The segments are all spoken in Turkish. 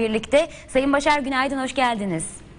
birlikte. Sayın Başar günaydın, hoş geldiniz.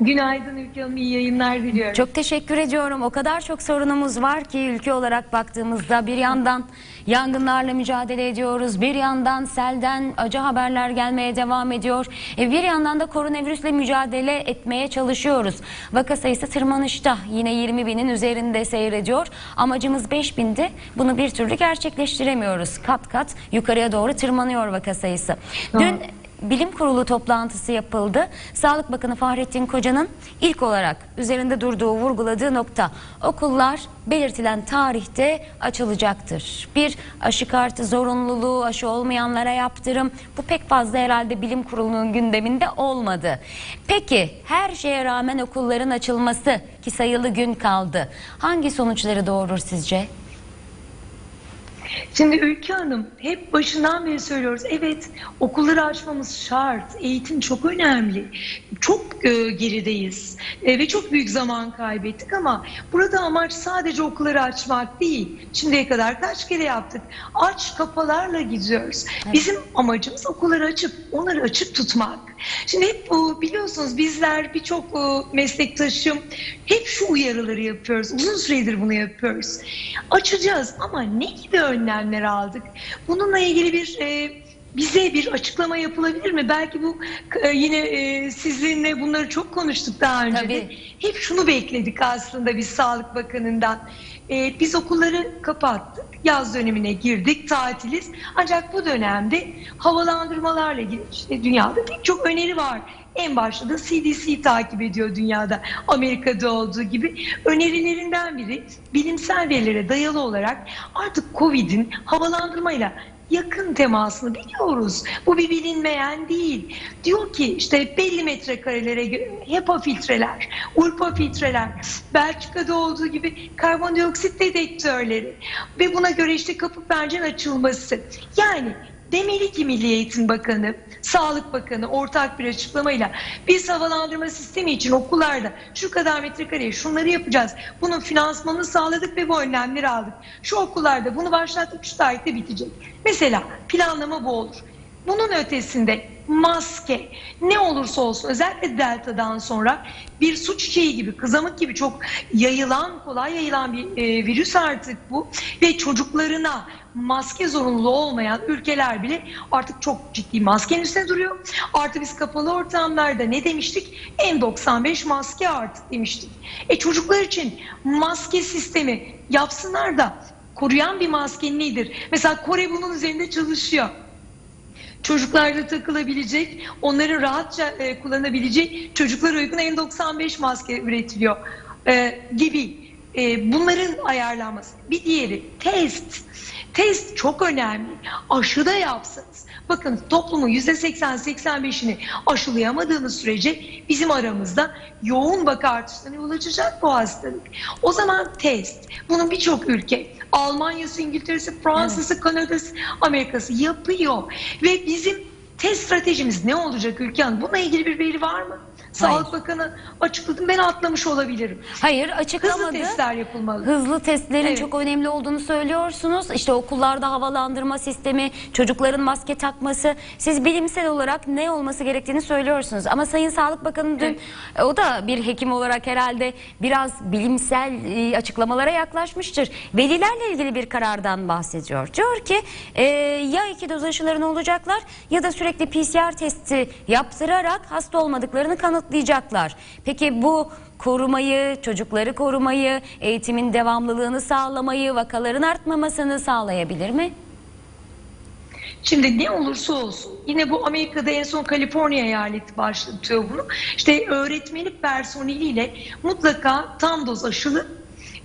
Günaydın Ülke Hanım, iyi yayınlar diliyorum. Çok teşekkür ediyorum. O kadar çok sorunumuz var ki ülke olarak baktığımızda bir yandan yangınlarla mücadele ediyoruz. Bir yandan selden acı haberler gelmeye devam ediyor. E, bir yandan da koronavirüsle mücadele etmeye çalışıyoruz. Vaka sayısı tırmanışta yine 20 binin üzerinde seyrediyor. Amacımız 5 bindi. Bunu bir türlü gerçekleştiremiyoruz. Kat kat yukarıya doğru tırmanıyor vaka sayısı. Dün Bilim Kurulu toplantısı yapıldı. Sağlık Bakanı Fahrettin Koca'nın ilk olarak üzerinde durduğu, vurguladığı nokta okullar belirtilen tarihte açılacaktır. Bir aşı kartı zorunluluğu, aşı olmayanlara yaptırım. Bu pek fazla herhalde Bilim Kurulu'nun gündeminde olmadı. Peki her şeye rağmen okulların açılması ki sayılı gün kaldı. Hangi sonuçları doğurur sizce? Şimdi Ülke Hanım hep başından beri söylüyoruz. Evet okulları açmamız şart. Eğitim çok önemli. Çok e, gerideyiz. E, ve çok büyük zaman kaybettik ama burada amaç sadece okulları açmak değil. Şimdiye kadar kaç kere yaptık? Aç kapalarla gidiyoruz. Bizim amacımız okulları açıp onları açık tutmak. Şimdi hep bu biliyorsunuz bizler birçok e, meslektaşım hep şu uyarıları yapıyoruz. Uzun süredir bunu yapıyoruz. Açacağız ama ne gibi önlemler aldık? Bununla ilgili bir e, bize bir açıklama yapılabilir mi? Belki bu e, yine e, sizinle bunları çok konuştuk daha önce de. Tabii. Hep şunu bekledik aslında biz Sağlık Bakanı'ndan. E, biz okulları kapattık. Yaz dönemine girdik, tatiliz. Ancak bu dönemde havalandırmalarla ilgili işte dünyada pek çok öneri var. En başta da CDC takip ediyor dünyada. Amerika'da olduğu gibi önerilerinden biri bilimsel verilere dayalı olarak artık Covid'in havalandırmayla yakın temasını biliyoruz. Bu bir bilinmeyen değil. Diyor ki işte belli metrekarelere HEPA filtreler, ULPA filtreler, Belçika'da olduğu gibi karbondioksit dedektörleri ve buna göre işte kapı pencere açılması. Yani demeli ki Milli Eğitim Bakanı, Sağlık Bakanı ortak bir açıklamayla biz havalandırma sistemi için okullarda şu kadar metrekareye şunları yapacağız. Bunun finansmanını sağladık ve bu önlemleri aldık. Şu okullarda bunu başlattık şu tarihte bitecek. Mesela planlama bu olur. Bunun ötesinde maske ne olursa olsun özellikle deltadan sonra bir su çiçeği gibi kızamık gibi çok yayılan kolay yayılan bir e, virüs artık bu ve çocuklarına maske zorunluluğu olmayan ülkeler bile artık çok ciddi maskenin üstüne duruyor. Artı biz kapalı ortamlarda ne demiştik? N95 maske artık demiştik. E çocuklar için maske sistemi yapsınlar da koruyan bir maske nedir? Mesela Kore bunun üzerinde çalışıyor çocuklarda takılabilecek, onların rahatça e, kullanabileceği çocuklar uygun N95 maske üretiliyor e, gibi. E, bunların ayarlanması. Bir diğeri test. Test çok önemli. Aşı da yapsanız. Bakın toplumun %80-85'ini aşılayamadığımız sürece bizim aramızda yoğun vaka artışlarına yol açacak bu hastalık. O zaman test. Bunun birçok ülke Almanya'sı, İngiltere'si, Fransa'sı, Kanada'sı, Amerika'sı yapıyor. Ve bizim test stratejimiz ne olacak Ülke Hanım? Bununla ilgili bir veri var mı? Sağlık Bakanı açıkladı. Ben atlamış olabilirim. Hayır Hızlı açıklamadı. testler yapılmalı. Hızlı testlerin Evet. çok önemli olduğunu söylüyorsunuz. İşte okullarda havalandırma sistemi, çocukların maske takması. Siz bilimsel olarak ne olması gerektiğini söylüyorsunuz. Ama Sayın Sağlık Bakanı dün e, o da bir hekim olarak herhalde biraz bilimsel e, açıklamalara yaklaşmıştır. Velilerle ilgili bir karardan bahsediyor. Diyor ki e, ya iki doz aşılarını olacaklar ya da sürekli PCR testi yaptırarak hasta olmadıklarını kanıtlayacaklar. Peki bu korumayı, çocukları korumayı, eğitimin devamlılığını sağlamayı, vakaların artmamasını sağlayabilir mi? Şimdi ne olursa olsun yine bu Amerika'da en son Kaliforniya eyaleti başlatıyor bunu. İşte öğretmenlik personeliyle mutlaka tam doz aşılı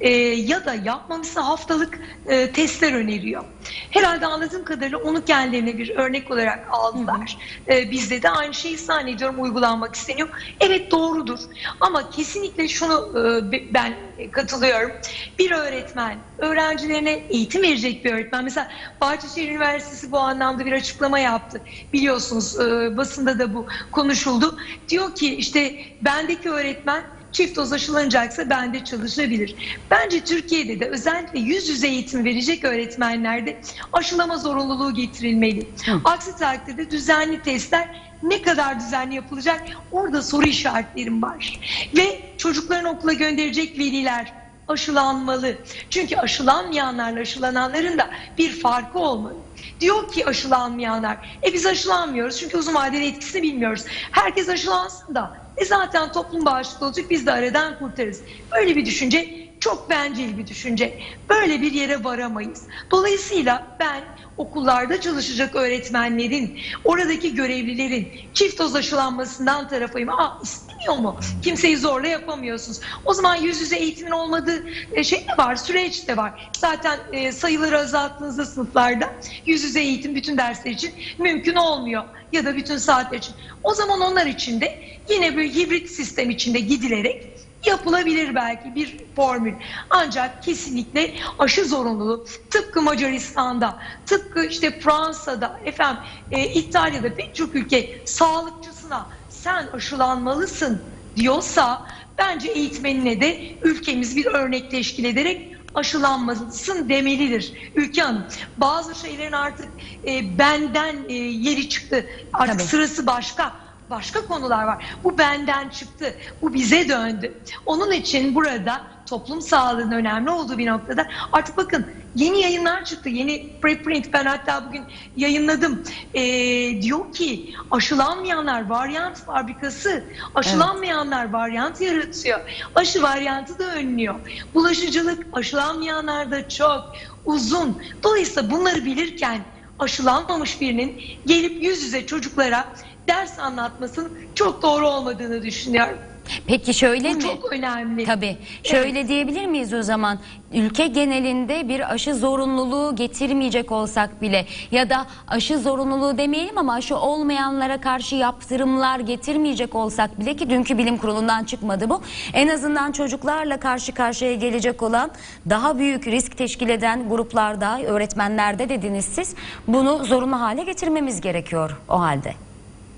e, ya da yapmaması haftalık e, testler öneriyor. Herhalde anladığım kadarıyla onu kendilerine bir örnek olarak aldılar. E, bizde de aynı şeyi zannediyorum uygulanmak isteniyor. Evet doğrudur ama kesinlikle şunu e, be- ben katılıyorum. Bir öğretmen öğrencilerine eğitim verecek bir öğretmen. Mesela Bahçeşehir Üniversitesi bu anlamda bir açıklama yaptı. Biliyorsunuz e, basında da bu konuşuldu. Diyor ki işte bendeki öğretmen çift doz aşılanacaksa bende çalışabilir. Bence Türkiye'de de özellikle yüz yüze eğitim verecek öğretmenlerde aşılama zorunluluğu getirilmeli. Aksi takdirde düzenli testler ne kadar düzenli yapılacak orada soru işaretlerim var. Ve çocuklarını okula gönderecek veliler aşılanmalı. Çünkü aşılanmayanlarla aşılananların da bir farkı olmalı. Diyor ki aşılanmayanlar, e biz aşılanmıyoruz çünkü uzun vadeli etkisini bilmiyoruz. Herkes aşılansın da e zaten toplum bağışıklığı olacak biz de aradan kurtarırız. Böyle bir düşünce çok bencil bir düşünce. Böyle bir yere varamayız. Dolayısıyla ben okullarda çalışacak öğretmenlerin, oradaki görevlilerin çift doz aşılanmasından tarafıyım. Aa istemiyor mu? Kimseyi zorla yapamıyorsunuz. O zaman yüz yüze eğitimin olmadığı e, şey de var, süreç de var. Zaten e, sayıları azalttığınızda sınıflarda yüz yüze eğitim bütün dersler için mümkün olmuyor. Ya da bütün saatler için. O zaman onlar için de yine bir hibrit sistem içinde gidilerek yapılabilir belki bir formül. Ancak kesinlikle aşı zorunluluğu tıpkı Macaristan'da, tıpkı işte Fransa'da, efendim e, İtalya'da pek çok ülke sağlıkçısına sen aşılanmalısın diyorsa bence eğitmenine de ülkemiz bir örnek teşkil ederek aşılanmalısın demelidir Ülke Hanım. Bazı şeylerin artık e, benden e, yeri çıktı. Artık Tabii. sırası başka başka konular var. Bu benden çıktı. Bu bize döndü. Onun için burada toplum sağlığının önemli olduğu bir noktada artık bakın yeni yayınlar çıktı. Yeni preprint ben hatta bugün yayınladım. Ee, diyor ki aşılanmayanlar varyant fabrikası. Aşılanmayanlar varyant yaratıyor. Aşı varyantı da önlüyor. Bulaşıcılık aşılanmayanlarda çok uzun. Dolayısıyla bunları bilirken aşılanmamış birinin gelip yüz yüze çocuklara ders anlatmasının çok doğru olmadığını düşünüyorum. Peki şöyle Bu mi? çok önemli. Tabii. Şöyle diyebilir miyiz o zaman? Ülke genelinde bir aşı zorunluluğu getirmeyecek olsak bile ya da aşı zorunluluğu demeyelim ama aşı olmayanlara karşı yaptırımlar getirmeyecek olsak bile ki dünkü bilim kurulundan çıkmadı bu. En azından çocuklarla karşı karşıya gelecek olan daha büyük risk teşkil eden gruplarda, öğretmenlerde dediniz siz bunu zorunlu hale getirmemiz gerekiyor o halde.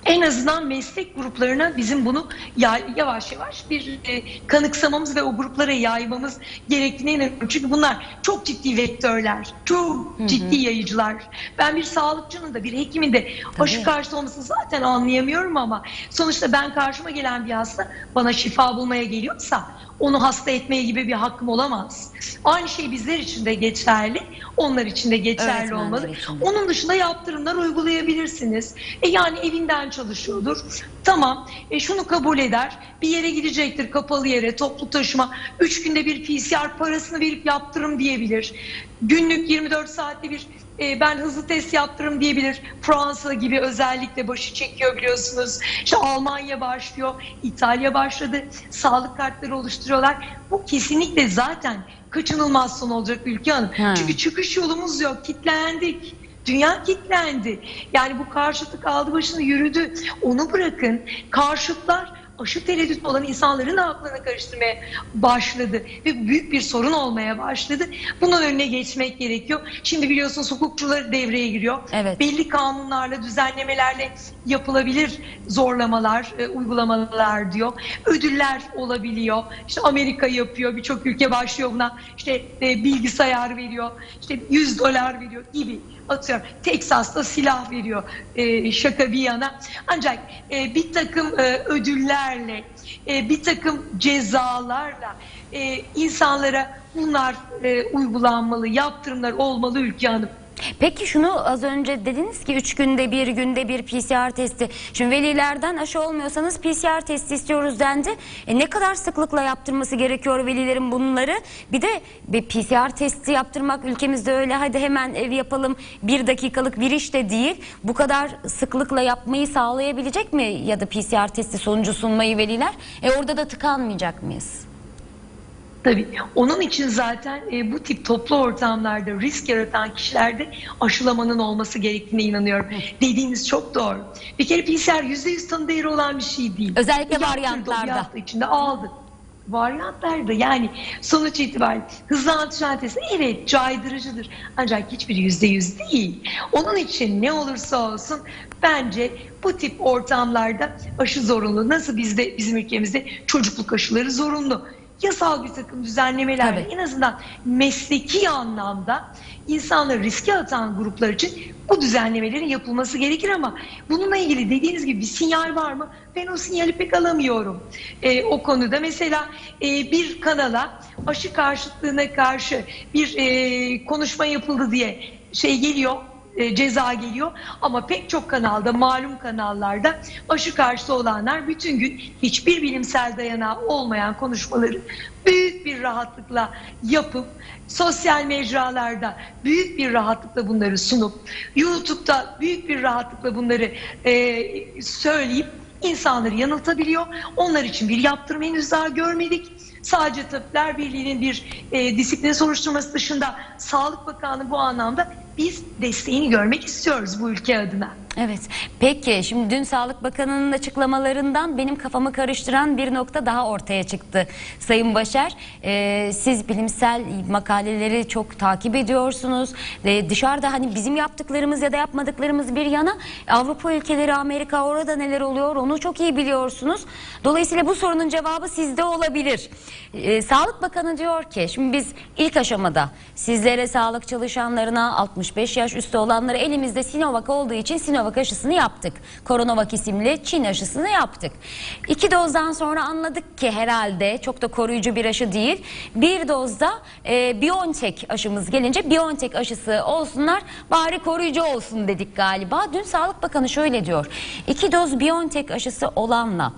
En azından meslek gruplarına bizim bunu ya- yavaş yavaş bir e, kanıksamamız ve o gruplara yaymamız gerektiğine inanıyorum. Çünkü bunlar çok ciddi vektörler, çok ciddi yayıcılar. Ben bir sağlıkçının da bir hekimin de aşı Tabii. karşıtı olmasını zaten anlayamıyorum ama sonuçta ben karşıma gelen bir hasta bana şifa bulmaya geliyorsa onu hasta etmeye gibi bir hakkım olamaz. Aynı şey bizler için de geçerli, onlar için de geçerli Öğretmenler olmalı. için de. Onun dışında yaptırımlar uygulayabilirsiniz. E yani evinden çalışıyordur. Tamam e şunu kabul eder. Bir yere gidecektir kapalı yere toplu taşıma. Üç günde bir PCR parasını verip yaptırım diyebilir. Günlük 24 saatte bir e, ben hızlı test yaptırım diyebilir. Fransa gibi özellikle başı çekiyor biliyorsunuz. İşte Almanya başlıyor, İtalya başladı. Sağlık kartları oluşturuyorlar. Bu kesinlikle zaten kaçınılmaz son olacak ülke hanım. Ha. Çünkü çıkış yolumuz yok. Kitlendik. Dünya kitlendi. Yani bu karşıtlık aldı başını yürüdü. Onu bırakın. Karşıtlar aşı tereddütü olan insanların da aklını karıştırmaya başladı. Ve büyük bir sorun olmaya başladı. Bunun önüne geçmek gerekiyor. Şimdi biliyorsunuz hukukçular devreye giriyor. Evet. Belli kanunlarla, düzenlemelerle yapılabilir zorlamalar, e, uygulamalar diyor. Ödüller olabiliyor. İşte Amerika yapıyor, birçok ülke başlıyor buna. İşte e, bilgisayar veriyor, işte 100 dolar veriyor gibi. Atıyorum Teksas'ta silah veriyor e, şaka bir yana. Ancak e, bir takım e, ödüllerle, e, bir takım cezalarla e, insanlara bunlar e, uygulanmalı, yaptırımlar olmalı ülke hanım. Peki şunu az önce dediniz ki 3 günde bir günde bir PCR testi. Şimdi velilerden aşı olmuyorsanız PCR testi istiyoruz dendi. E ne kadar sıklıkla yaptırması gerekiyor velilerin bunları? Bir de bir PCR testi yaptırmak ülkemizde öyle hadi hemen ev yapalım bir dakikalık bir iş de değil. Bu kadar sıklıkla yapmayı sağlayabilecek mi ya da PCR testi sonucu sunmayı veliler? E orada da tıkanmayacak mıyız? Tabii. Onun için zaten e, bu tip toplu ortamlarda risk yaratan kişilerde aşılamanın olması gerektiğine inanıyorum. Dediğiniz çok doğru. Bir kere PCR %100 tanı değeri olan bir şey değil. Özellikle Yaptırdı, varyantlarda. Bir hafta içinde aldı. varyantlar da yani sonuç itibariyle hızlı antijen testi evet caydırıcıdır ancak hiçbir yüzde yüz değil. Onun için ne olursa olsun bence bu tip ortamlarda aşı zorunlu. Nasıl bizde bizim ülkemizde çocukluk aşıları zorunlu. Yasal bir takım düzenlemeler en azından mesleki anlamda insanları riske atan gruplar için bu düzenlemelerin yapılması gerekir ama bununla ilgili dediğiniz gibi bir sinyal var mı? Ben o sinyali pek alamıyorum. Ee, o konuda mesela e, bir kanala aşı karşıtlığına karşı bir e, konuşma yapıldı diye şey geliyor e, ceza geliyor ama pek çok kanalda malum kanallarda aşı karşıtı olanlar bütün gün hiçbir bilimsel dayanağı olmayan konuşmaları büyük bir rahatlıkla yapıp sosyal mecralarda büyük bir rahatlıkla bunları sunup YouTube'da büyük bir rahatlıkla bunları e, söyleyip insanları yanıltabiliyor. Onlar için bir yaptırım henüz daha görmedik. Sadece Tabipler Birliği'nin bir e, disiplin soruşturması dışında Sağlık Bakanlığı bu anlamda biz desteğini görmek istiyoruz bu ülke adına. Evet. Peki şimdi dün Sağlık Bakanı'nın açıklamalarından benim kafamı karıştıran bir nokta daha ortaya çıktı. Sayın Başar, e, siz bilimsel makaleleri çok takip ediyorsunuz. E, dışarıda hani bizim yaptıklarımız ya da yapmadıklarımız bir yana Avrupa ülkeleri, Amerika orada neler oluyor onu çok iyi biliyorsunuz. Dolayısıyla bu sorunun cevabı sizde olabilir. E, Sağlık Bakanı diyor ki şimdi biz ilk aşamada sizlere sağlık çalışanlarına 65 yaş üstü olanlara elimizde Sinovac olduğu için Sinovac aşısını yaptık. Coronavac isimli Çin aşısını yaptık. İki dozdan sonra anladık ki herhalde çok da koruyucu bir aşı değil. Bir dozda e, BioNTech aşımız gelince BioNTech aşısı olsunlar bari koruyucu olsun dedik galiba. Dün Sağlık Bakanı şöyle diyor. İki doz BioNTech aşısı olanla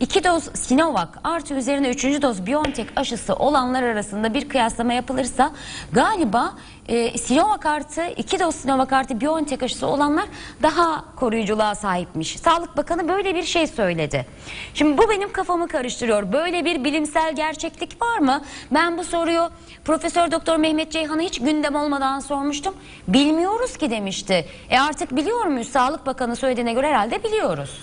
iki doz Sinovac artı üzerine üçüncü doz BioNTech aşısı olanlar arasında bir kıyaslama yapılırsa galiba e, Sinovac artı iki doz Sinovac artı BioNTech aşısı olanlar daha koruyuculuğa sahipmiş. Sağlık Bakanı böyle bir şey söyledi. Şimdi bu benim kafamı karıştırıyor. Böyle bir bilimsel gerçeklik var mı? Ben bu soruyu Profesör Doktor Mehmet Ceyhan'a hiç gündem olmadan sormuştum. Bilmiyoruz ki demişti. E artık biliyor muyuz? Sağlık Bakanı söylediğine göre herhalde biliyoruz.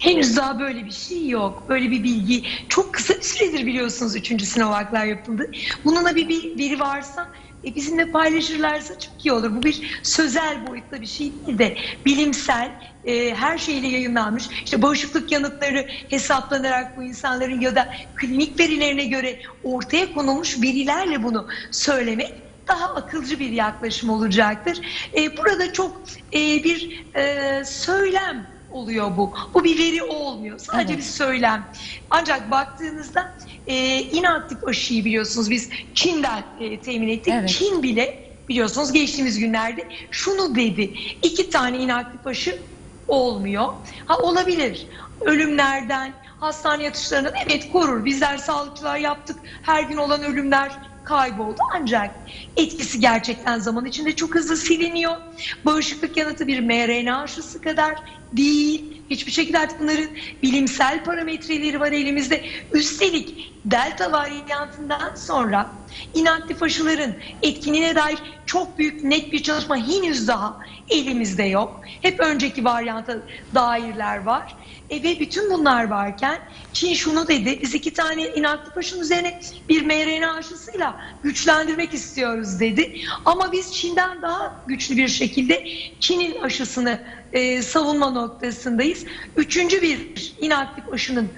Henüz daha böyle bir şey yok. Böyle bir bilgi çok kısa bir süredir biliyorsunuz üçüncü Sinovac'lar yapıldı. Bununla bir bir veri varsa e, bizimle paylaşırlarsa çok iyi olur. Bu bir sözel boyutta bir şey değil de bilimsel e, her şeyle yayınlanmış. İşte bağışıklık yanıtları hesaplanarak bu insanların ya da klinik verilerine göre ortaya konulmuş verilerle bunu söylemek daha akılcı bir yaklaşım olacaktır. E, burada çok e, bir e, söylem oluyor bu. Bu bir veri olmuyor. Sadece Evet. bir söylem. Ancak baktığınızda e, inaktif aşıyı biliyorsunuz biz Çin'den e, temin ettik. Evet. Çin bile biliyorsunuz geçtiğimiz günlerde şunu dedi. İki tane inaktif aşı olmuyor. Ha olabilir. Ölümlerden, hastane yatışlarından evet korur. Bizler sağlıkçılar yaptık. Her gün olan ölümler kayboldu ancak etkisi gerçekten zaman içinde çok hızlı siliniyor. Bağışıklık yanıtı bir mRNA aşısı kadar değil. Hiçbir şekilde artık bunların bilimsel parametreleri var elimizde. Üstelik delta varyantından sonra inaktif aşıların etkinliğine dair çok büyük net bir çalışma henüz daha elimizde yok. Hep önceki varyanta dairler var. E ve bütün bunlar varken Çin şunu dedi, biz iki tane inaktif aşının üzerine bir mRNA aşısıyla güçlendirmek istiyoruz dedi. Ama biz Çin'den daha güçlü bir şekilde Çin'in aşısını e, savunma noktasındayız. Üçüncü bir inaktif aşının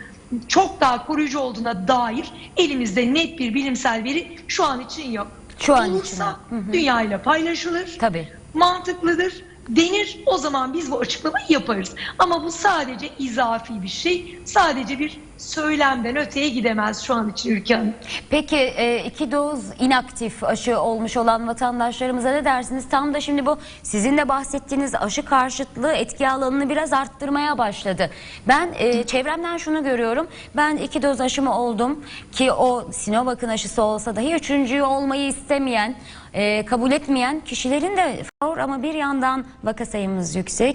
çok daha koruyucu olduğuna dair elimizde net bir bilimsel veri şu an için yok. Şu an için Olursa yok. Hı hı. dünyayla paylaşılır Tabii. mantıklıdır denir o zaman biz bu açıklamayı yaparız. Ama bu sadece izafi bir şey. Sadece bir söylemden öteye gidemez şu an için Ülke. Peki e, iki doz inaktif aşı olmuş olan vatandaşlarımıza ne dersiniz? Tam da şimdi bu sizin de bahsettiğiniz aşı karşıtlığı etki alanını biraz arttırmaya başladı. Ben e, çevremden şunu görüyorum. Ben iki doz aşımı oldum ki o Sinovac'ın aşısı olsa dahi üçüncüyü olmayı istemeyen, e, kabul etmeyen kişilerin de var ama bir yandan vaka sayımız yüksek.